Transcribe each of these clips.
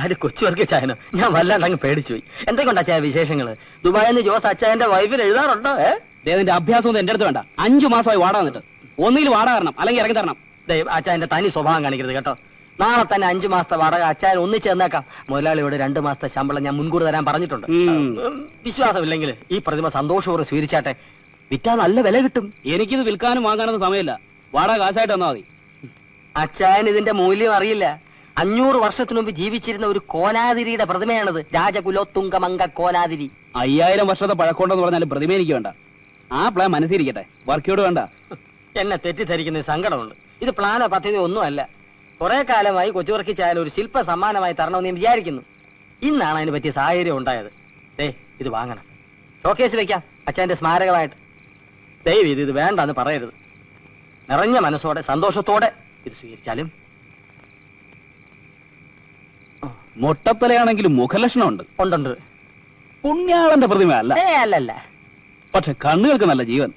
നാല് കൊച്ചുവർക്ക് ചായനോ. ഞാൻ വല്ലാണ്ട് അങ്ങ് പേടിച്ചു പോയി. എന്തൊക്കെയുണ്ട് അച്ചായ വിശേഷങ്ങൾ? ദുബായിൽ നിന്ന് ജോസ് അച്ചായന്റെ വൈഫിൽ എഴുതാറുണ്ടോ? ഏ? ദേവന്റെ അഭ്യാസം ഒന്നും എന്റെ അടുത്ത് വേണ്ട. അഞ്ചു മാസമായി വാടാ വന്നിട്ട് ഒന്നിൽ വാടാ തരണം അല്ലെങ്കിൽ ഇറങ്ങി തരണം. ദൈവം അച്ചായന്റെ തനി സ്വഭാവം കാണിക്കരുത് കേട്ടോ. നാളെ തന്നെ അഞ്ചു മാസത്തെ വാടക അച്ചായൻ ഒന്നിച്ച് തന്നേക്കാം. മുതലാളിയോട് രണ്ടു മാസത്തെ ശമ്പളം ഞാൻ മുൻകൂർ തരാൻ പറഞ്ഞിട്ടുണ്ട്. വിശ്വാസം ഇല്ലെങ്കിൽ വിശ്വാസമില്ലെങ്കിൽ ഈ പ്രതിമ സന്തോഷപൂർവം സ്വീകരിച്ചാട്ടെ. വിറ്റാ നല്ല വില കിട്ടും. എനിക്കിത് വിൽക്കാനും വാങ്ങാനൊന്നും സമയമില്ല. വാടക കാശായിട്ട് തന്നാ മതി. അച്ചായൻ ഇതിന്റെ മൂല്യം അറിയില്ല. അഞ്ഞൂറ് വർഷത്തിനു മുമ്പ് ജീവിച്ചിരുന്ന ഒരു കോലാതിരിയുടെ പ്രതിമയാണത് രാജകുലോത്തുങ്കമംഗ കോലാതിരി. അയ്യായിരം വർഷത്തെ പഴക്കമുണ്ടെന്ന് പറഞ്ഞാലും പ്രതിമ എനിക്ക് വേണ്ട. ആ പ്ലാൻ മനസ്സിരിക്കട്ടെ. വർക്കിയോട് വേണ്ട. എന്നെ തെറ്റിദ്ധരിക്കുന്ന സങ്കടമുണ്ട്. ഇത് പ്ലാനോ പദ്ധതി ഒന്നുമല്ല കുറെ കാലമായി കൊച്ചുവർക്കി ചായാൽ ഒരു ശില്പ സമ്മാനമായി തരണമെന്ന് ഞാൻ വിചാരിക്കുന്നു. ഇന്നാണ് അതിന് പറ്റിയ സാഹചര്യം ഉണ്ടായത്. ദേ ഇത് വാങ്ങണം. ഷോക്കേസ് വെക്കാം അച്ഛന്റെ സ്മാരകമായിട്ട്. ദൈവം ഇത് ഇത് വേണ്ടെന്ന് പറയരുത്. നിറഞ്ഞ മനസ്സോടെ സന്തോഷത്തോടെ ഇത് സ്വീകരിച്ചാലും മൊട്ടത്തലയാണെങ്കിലും മുഖലക്ഷണമുണ്ട്. ഉണ്ടുണ്ട്. പുണ്യാളന്റെ പ്രതിമ അല്ല ഏ അല്ലല്ല. പക്ഷെ കണ്ണുകൾക്ക് നല്ല ജീവൻ.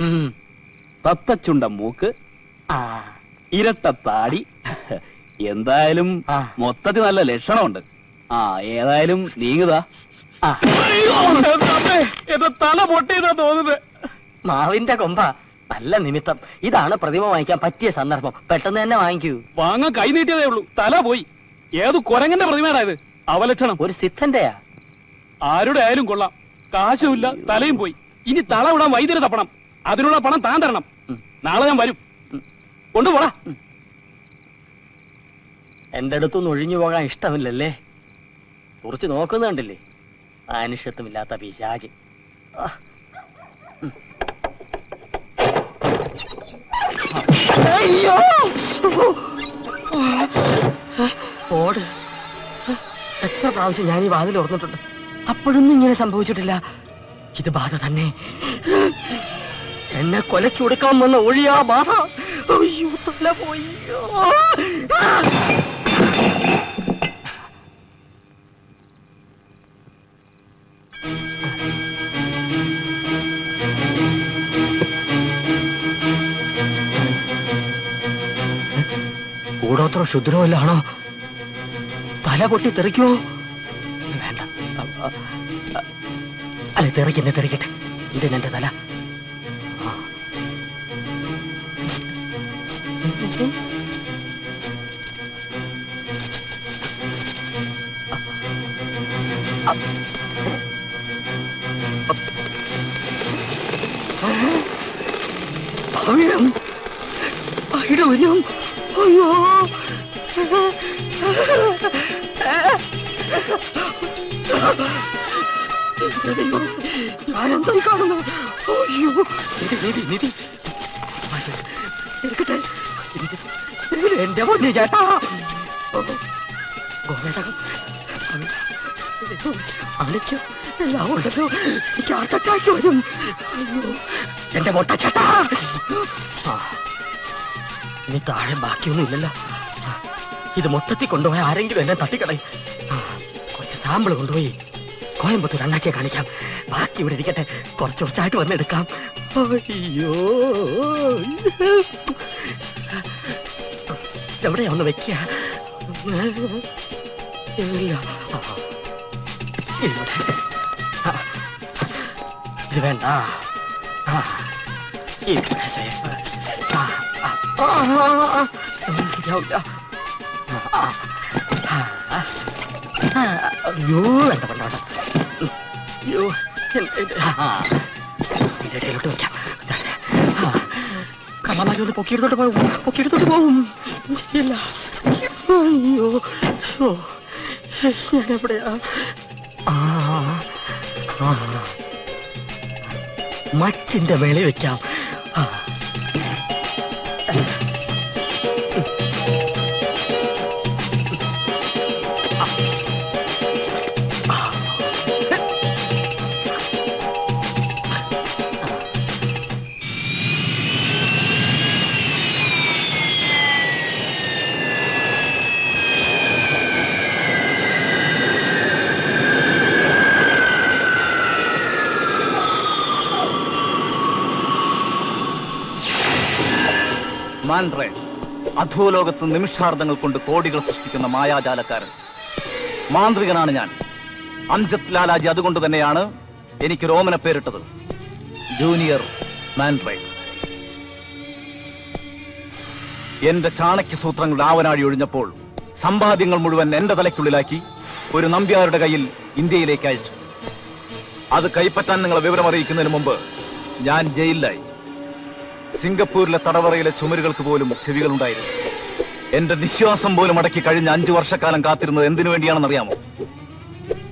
ഉം. തത്തച്ചുണ്ട മൂക്ക് ആ. ഇരട്ട താടി. എന്തായാലും ആ. മൊത്തത്തിൽ നല്ല ലക്ഷണമുണ്ട്. ആ ഏതായാലും നീങ്ങുതാ. ആ. എന്റെ തല പൊട്ടിയതാ തോന്നുന്നത്. മാവിന്റെ കൊമ്പ നല്ല നിമിത്തം. ഇതാണ് പ്രതിമ വാങ്ങിക്കാൻ പറ്റിയ സന്ദർഭം. പെട്ടെന്ന് തന്നെ വാങ്ങിക്കൂ. വാങ്ങാൻ കൈ നീട്ടിയതേ ഉള്ളൂ. തല പോയി. ഏത് കൊരങ്ങന്റെ ഇത്? അവലക്ഷണം. ഒരു സിദ്ധന്റെയാ. ആരുടെ ആയാലും കൊള്ളാം. കാശുമില്ല തലയും പോയി. ഇനി തള വിടാൻ വൈദ്യുതി തപ്പണം. അതിനുള്ള പണം താൻ തരണം. നാളെ ഞാൻ വരും. കൊണ്ടുപോടാ. എന്റെ അടുത്തൊന്നും ഒഴിഞ്ഞു പോകാൻ ഇഷ്ടമില്ലല്ലേ? കുറച്ച് നോക്കുന്നുണ്ടല്ലേ കണ്ടില്ലേ? പിശാച് ആ. അയ്യോ! ഓട് എത്ര പ്രാവശ്യം ഞാൻ ഈ വാതിൽ ഓർന്നിട്ടുണ്ട് അപ്പോഴൊന്നും ഇങ്ങനെ സംഭവിച്ചിട്ടില്ല. ഇത് ബാധ തന്നെ. എന്നെ കൊലയ്ക്ക് കൊടുക്കാൻ വന്ന ഒഴിയാ ബാധ. അയ്യോ തല പോയി. തല പൊട്ടി തെറിക്കോ വേണ്ട. അല്ല തെറിക്കന്നെ തെറിക്കട്ടെ. ഇത് എന്റെ തല. ആ. അവിടം അവിടം അയ്യോ. ഞാനെന്തായി കാണുന്നു അയ്യോ നിധി നിധി എടുക്കട്ടെ എന്റെ പൊന്നി ചേട്ടാ. ഗോവേട്ടകം അണിക്കോ എല്ലാം ഉണ്ടല്ലോ എനിക്ക് ഹാർട്ട് വരും എന്റെ മൊട്ട ചേട്ടാ ഇനി താഴെ ബാക്കിയൊന്നും ഇല്ലല്ലോ. ഇത് മൊത്തത്തിൽ കൊണ്ടുപോയി ആരെങ്കിലും എന്നെ തട്ടിക്കളയും. കുറച്ച് സാമ്പിൾ കൊണ്ടുപോയി കോയമ്പത്തൂർ അണ്ണാച്ചിയെ കാണിക്കാം. ബാക്കി ഇവിടെ ഇരിക്കട്ടെ. കുറച്ച് കുറച്ചായിട്ട് വന്നെടുക്കാം അയ്യോ. എവിടെയാ ഒന്ന് വെക്കുക ഇത് വേണ്ട. ശരിയാവില്ല അയ്യോ വേണ്ട അയ്യോ ഇടയിലോട്ട് വെക്കാം ആ, കള്ളന്മാര് പൊക്കിയെടുത്തോട്ട് പോകും പൊക്കിയെടുത്തോട്ട് പോകും ശരിയല്ല അയ്യോ ഓ ഞാൻ എവിടെയാ മച്ചിന്റെ വെളി വെക്കാം ആ. മാൻഡ്രേ അധോലോകത്ത് നിമിഷാർദ്ധങ്ങൾ കൊണ്ട് കോടികൾ സൃഷ്ടിക്കുന്ന മായാജാലക്കാരൻ. മാന്ത്രികനാണ് ഞാൻ. അംജത് ലാലാജി അതുകൊണ്ട് തന്നെയാണ് എനിക്ക് രോമന പേരിട്ടത്. ജൂനിയർ മാൻഡ്രേ എന്റെ ചാണക്യ സൂത്രങ്ങളുടെ ആവനാഴി ഒഴിഞ്ഞപ്പോൾ സമ്പാദ്യങ്ങൾ മുഴുവൻ എന്റെ തലയ്ക്കുള്ളിലാക്കി ഒരു നമ്പ്യാരുടെ കയ്യിൽ ഇന്ത്യയിലേക്ക് അയച്ചു. അത് കൈപ്പറ്റാൻ നിങ്ങളെ വിവരം അറിയിക്കുന്നതിന് മുമ്പ് ഞാൻ ജയിലിലായി. സിംഗപ്പൂരിലെ തടവറയിലെ ചുമരുകൾക്ക് പോലും ചെവികളുണ്ടായിരുന്നു. എന്റെ നിശ്വാസം പോലും അടക്കി കഴിഞ്ഞ അഞ്ചു വർഷക്കാലം കാത്തിരുന്നത് എന്തിനു വേണ്ടിയാണെന്നറിയാമോ?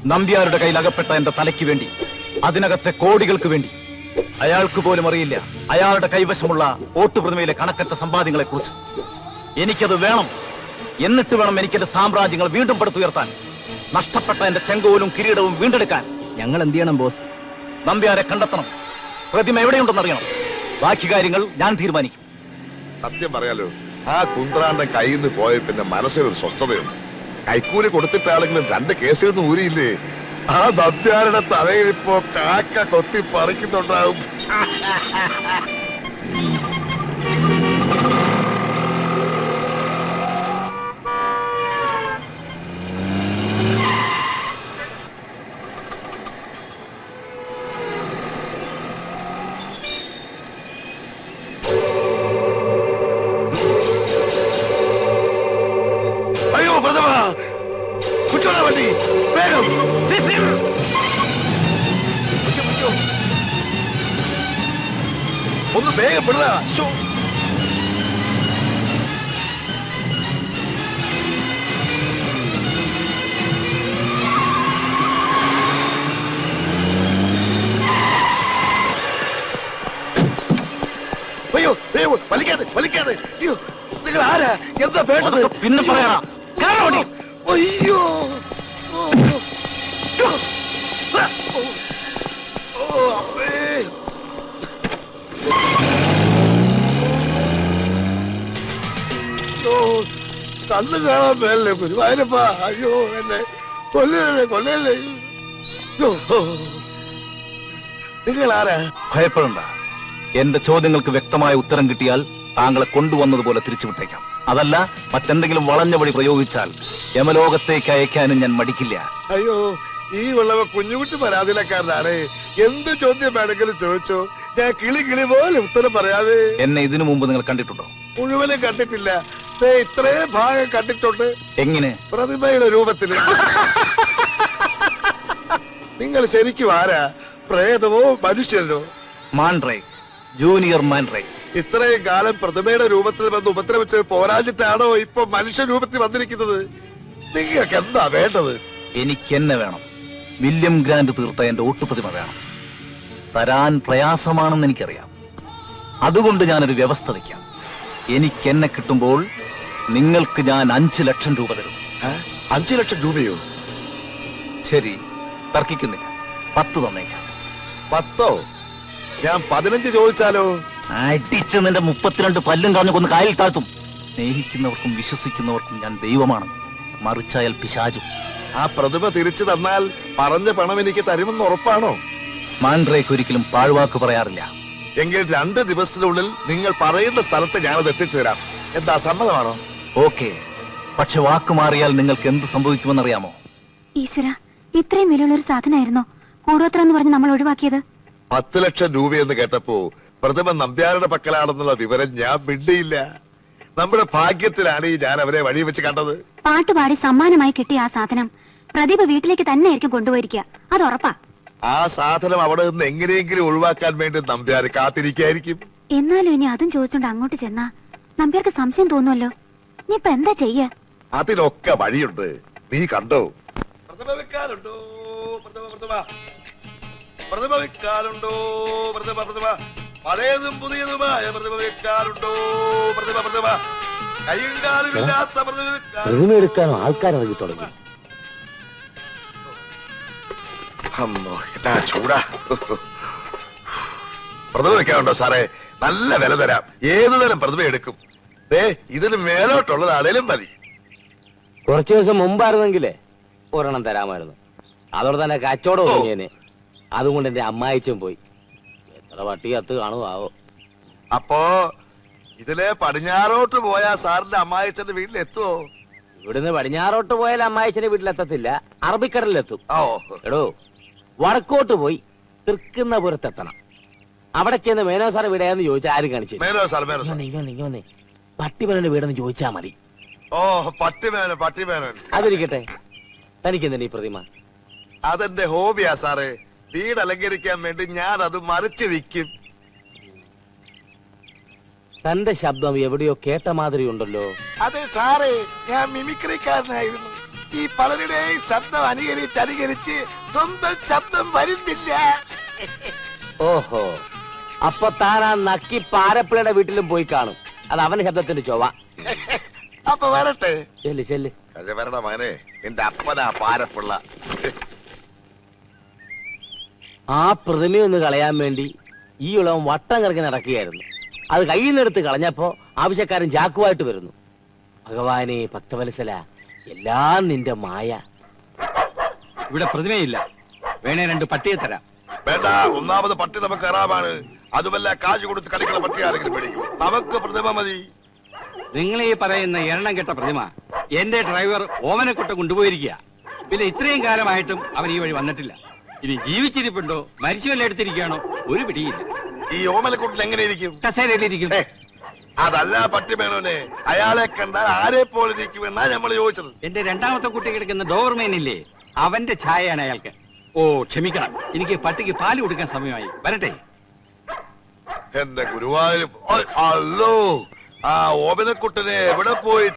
നമ്പ്യാരുടെ കയ്യിൽ അകപ്പെട്ട എന്റെ തലയ്ക്ക് വേണ്ടി അതിനകത്തെ കോടികൾക്ക് വേണ്ടി. അയാൾക്ക് പോലും അറിയില്ല അയാളുടെ കൈവശമുള്ള വോട്ട് പ്രതിമയിലെ കണക്കറ്റ സമ്പാദ്യങ്ങളെ കുറിച്ച് എനിക്കത് വേണം. എന്നിട്ട് വേണം എനിക്കെന്റെ സാമ്രാജ്യങ്ങൾ വീണ്ടും പടുത്തുയർത്താൻ. നഷ്ടപ്പെട്ട എന്റെ ചെങ്കോലും കിരീടവും വീണ്ടെടുക്കാൻ. ഞങ്ങൾ എന്ത് ചെയ്യണം ബോസ്? നമ്പ്യാരെ കണ്ടെത്തണം. പ്രതിമ എവിടെയുണ്ടെന്നറിയണം. ബാക്കി കാര്യങ്ങൾ ഞാൻ തീരുമാനിക്കും. സത്യം പറയാലോ ആ കുന്ത്രാന്റെ കയ്യിൽ നിന്ന് പോയ പിന്നെ മനസ്സിനൊരു സ്വസ്ഥതയുണ്ട്. കൈക്കൂലി കൊടുത്തിട്ടാണെങ്കിലും രണ്ട് കേസിൽ നിന്ന് ഊരിയില്ലേ? ആ നദ്യാരുടെ തലയിൽ ഇപ്പോ കാക്ക കൊത്തി പറിക്കുന്നുണ്ടാവും. കുറ്റോടാ വണ്ടി. വേഗം. ഒന്ന് വേഗം പിള്ള അയ്യോ വലിക്കാതെ വലിക്കാതെ. നിങ്ങൾ ആരാ? എന്താ വേണ്ടത്? പിന്നെ പറയാം. അയ്യോ. ഓ, അമ്മേ. ഓ, കാണാൻ മേലേ ഗുരുവായൂരപ്പ അയ്യോ എന്നെ കൊല്ലല്ലേ കൊല്ലല്ലേ അയ്യോ. നിങ്ങൾ ആരാ ഭയപ്പെടണ്ട എന്റെ ചോദ്യങ്ങൾക്ക് വ്യക്തമായ ഉത്തരം കിട്ടിയാൽ താങ്കളെ കൊണ്ടുവന്നതുപോലെ തിരിച്ചുവിട്ടേക്കാം അതല്ല മറ്റെന്തെങ്കിലും വളഞ്ഞ വഴി പ്രയോഗിച്ചാൽ യമലോകത്തേക്ക് അയക്കാനും ഞാൻ മടിക്കില്ല. അയ്യോ ഈ ഉള്ളവ കുഞ്ഞുകുട്ടി പരാതിയിലക്കാരനാണ്. എന്ത് ചോദ്യം വേണമെങ്കിലും ചോദിച്ചോ? ഞാൻ കിളി കിളി പോലെ ഉത്തരം പറയാതെ എന്നെ ഇതിനു മുമ്പ് നിങ്ങൾ കണ്ടിട്ടുണ്ടോ? മുഴുവനും കണ്ടിട്ടില്ല. ഇത്രേ ഭാഗം കണ്ടിട്ടുണ്ട്. എങ്ങനെ? പ്രതിമയുടെ രൂപത്തിൽ. നിങ്ങൾ ശരിക്കും ആരാ? പ്രേതമോ മനുഷ്യനോ? മാൻഡ്രേ ജൂനിയർ മാൻഡ്രേ ഇത്രയും കാലം പ്രതിമയുടെ രൂപത്തിൽ വന്ന് ഉപദ്രവിച്ച് പോരാഞ്ഞിട്ടാണോ ഇപ്പൊ മനുഷ്യ രൂപത്തിൽ വന്നിരിക്കുന്നത്? നിങ്ങൾക്ക് എന്താ വേണ്ടത്? എനിക്ക് എന്നെ വേണം. വില്യം ഗ്രാൻഡ് തീർത്ത എന്റെ ഒട്ടുപ്രതിമ വേണം. തരാൻ പ്രയാസമാണെന്ന് എനിക്കറിയാം. അതുകൊണ്ട് ഞാനൊരു വ്യവസ്ഥ വയ്ക്കാം. എനിക്ക് എന്നെ കിട്ടുമ്പോൾ നിങ്ങൾക്ക് ഞാൻ അഞ്ചു ലക്ഷം രൂപ തരും? അഞ്ചു ലക്ഷം രൂപയോ? ശരി തർക്കിക്കുന്നില്ല. പത്ത് തന്നേക്കാം. പത്തോ? ഞാൻ പതിനഞ്ച് ചോദിച്ചാലോ? അടിച്ച് നിന്റെ മുപ്പത്തിരണ്ട് പല്ലും കളഞ്ഞു കൊന്ന് കായൽ താഴ്ത്തും. സ്നേഹിക്കുന്നവർക്കും വിശ്വസിക്കുന്നവർക്കും ഞാൻ ദൈവമാണ്. മറിച്ചായാൽ പിശാചും. ആ പ്രതിമ തിരിച്ചു തന്നാൽ പറഞ്ഞ പണം എനിക്ക് തരുമെന്ന് ഉറപ്പാണോ? മാൻഡ്രേക്ക് ഒരിക്കലും പാഴ്വാക്ക് പറയാറില്ല. എങ്കിൽ രണ്ട് ദിവസത്തിനുള്ളിൽ നിങ്ങൾ പറയുന്ന സ്ഥലത്ത് ഞാനത് എത്തിച്ചു തരാം എന്താ സമ്മതമാണോ? ഓക്കെ. പക്ഷെ വാക്ക് മാറിയാൽ നിങ്ങൾക്ക് എന്ത് സംഭവിക്കുമെന്നറിയാമോ? ഈശ്വര ഇത്രയും വിലയുള്ള ഒരു സാധനമായിരുന്നോ കൂടോത്ര എന്ന് പറഞ്ഞ് നമ്മൾ ഒഴിവാക്കിയത്? പത്ത് ലക്ഷം രൂപയെന്ന് കേട്ടപ്പോ പ്രതിമ നമ്പ്യാരുടെ പക്കലാണെന്നുള്ള വിവരം ഞാൻ മിണ്ടിയില്ല. നമ്മുടെ ഭാഗ്യത്തിലാണ് ഈ ഞാൻ അവരെ വഴി വെച്ച് കണ്ടത്. പാട്ടുപാടി സമ്മാനമായി കിട്ടിയ ആ സാധനം പ്രദീപ് വീട്ടിലേക്ക് തന്നെ ആയിരിക്കും കൊണ്ടുപോയിരിക്കുക. അത് ഉറപ്പാ. ആ സാധനം അവിടെ നിന്ന് എങ്ങനെയെങ്കിലും ഒഴിവാക്കാൻ വേണ്ടി നമ്പ്യാർ കാത്തിരിക്കായിരിക്കും. എന്നാലും ഇനി അതും ചോദിച്ചോണ്ട് അങ്ങോട്ട് ചെന്നാ നമ്പ്യാർക്ക് സംശയം തോന്നുമല്ലോ. നീ ഇപ്പൊ എന്താ ചെയ്യ? അതിനൊക്കെ വഴിയുണ്ട്. നീ കണ്ടോ? പ്രഥമ വെക്കാനുണ്ടോ പ്രഥമ പ്രഥമ. പ്രഥമ വെക്കാനുണ്ടോ പ്രഥമ പ്രതിമ പഴയതും പുതിയതുമായ വെക്കാനുണ്ടോ പ്രതിമ പ്രതിമ കൈയും കാലുമില്ലാത്ത പ്രതിമ എടുക്കാനും ആൾക്കാരിറങ്ങി തുടങ്ങി. അമ്മോ എന്നാ ചൂടാ? വെക്കാനുണ്ടോ സാറേ? നല്ല വില തരാം. ഏതു തരം പ്രതിമ എടുക്കും? ഇതിന് മേലോട്ടുള്ളതാണേലും മതി. കുറച്ചു ദിവസം മുമ്പായിരുന്നെങ്കിലേ ഒരെണ്ണം തരാമായിരുന്നു. അതോടെ തന്നെ കച്ചവടം അതുകൊണ്ട് എന്റെ അമ്മായിച്ചും പോയി. പട്ടി കത്ത് കാണുവാവോ അപ്പോ ഇതിലെ പടിഞ്ഞാറോട്ട് പോയാ സാറിന്റെ അമ്മായിച്ചന്റെ വീട്ടിലെത്തുവോ? ഇവിടുന്ന് പടിഞ്ഞാറോട്ട് പോയാൽ അമ്മായിച്ചന്റെ വീട്ടിലെത്തത്തില്ല അറബിക്കടലിലെത്തും. ഓ. എടോ വടക്കോട്ട് പോയി തൃക്കുന്ന പുരത്തെത്തണം അവിടെ ചെന്ന് മേനോ സാർ വീടാന്ന് ചോദിച്ചാൽ ആരും കാണിച്ചു മേനോ സാർ മേനോ സാർ. പട്ടിമേനന്റെ വീടെന്ന് ചോദിച്ചാ മതി. ഓ പട്ടിമേനൻ പട്ടിമേനൻ അതിരിക്കട്ടെ തനിക്ക് എന്തിനാ ഈ പ്രതിമ? അതെന്റെ ഹോബിയാ സാറേ. വീട് അലങ്കരിക്കാൻ വേണ്ടി ഞാൻ അത് മറിച്ച് വിൽക്കും. തന്റെ ശബ്ദം എവിടെയോ കേട്ട മാതിരി ഉണ്ടല്ലോ. അതെ സാറേ ഞാൻ മിമിക്രിക്കാരനായിരുന്നു. ഈ പലരുടെയും ശബ്ദം അനുകരിച്ച് അനുകരിച്ച് സ്വന്തം ശബ്ദം വരുന്നില്ല. ഓഹോ അപ്പൊ താൻ ആ നക്കി പാരപ്പിളയുടെ വീട്ടിലും പോയി കാണും. അത് അവന്റെ ശബ്ദത്തിന്റെ ചൊവ്വ. അപ്പൊ വരട്ടെ. ചെല്ല് ചെല്ല്. വരണ മകനെ നിന്റെ അപ്പനാ പാരപ്പിള്ള. ആ പ്രതിമയൊന്ന് കളയാൻ വേണ്ടി ഈ ഉളവൻ വട്ടം കറങ്ങി നടക്കുകയായിരുന്നു. അത് കയ്യിൽ നിന്നെടുത്ത് കളഞ്ഞപ്പോ ആവശ്യക്കാരൻ ജാക്കുവായിട്ട് വരുന്നു. ഭഗവാനെ ഭക്തവത്സല എല്ലാം നിന്റെ മായ. ഇവിടെ പ്രതിമയില്ല. വേണേ രണ്ട് പട്ടിയെ തരാം. വേണ്ട ഒന്നാമത് പട്ടി നമുക്ക് കറാമാണ് അതുമല്ല കാശ് കൊടുത്ത് കളിക്കുന്ന പട്ടി ആരെങ്കിലും മേടിക്കും. നമുക്ക് പ്രതിമ മതി. നിങ്ങൾ ഈ പറയുന്ന എണ്ണം കെട്ട പ്രതിമ എന്റെ ഡ്രൈവർ ഓമനക്കൊട്ട കൊണ്ടുപോയിരിക്കുക. പിന്നെ ഇത്രയും കാലമായിട്ടും അവൻ ഈ വഴി വന്നിട്ടില്ല. ഇനി ജീവിച്ചിരിപ്പുണ്ടോ? മരിച്ചുവല്ല എടുത്തിരിക്കുകയാണോ? ഒരു പിടിയില്ല. ഈ ഓമലക്കൂട്ടിൽ എങ്ങനെ ഇരിക്കും? കസേരയിലിരിക്കും. ഛേ, അതല്ല പട്ടിമേനോനെ. അയാളെ കണ്ടാൽ ആരെ പോലെ ഇരിക്കുമെന്നാ നമ്മൾ ചോദിച്ചത്. എന്റെ രണ്ടാമത്തെ കുട്ടി കിടക്കുന്ന ഡോവർമേൻ ഇല്ലേ? അവന്റെ ഛായയാണ് അയാൾക്ക്. ഓ ക്ഷമിക്കണം. എനിക്ക് പട്ടിക്ക് പാൽ കൊടുക്കാൻ സമയമായി. വരട്ടെ. എന്റെ ഗുരുവായൂർ അല്ലോ ആ ഓമനക്കുട്ടനെ എവിടെ പോയി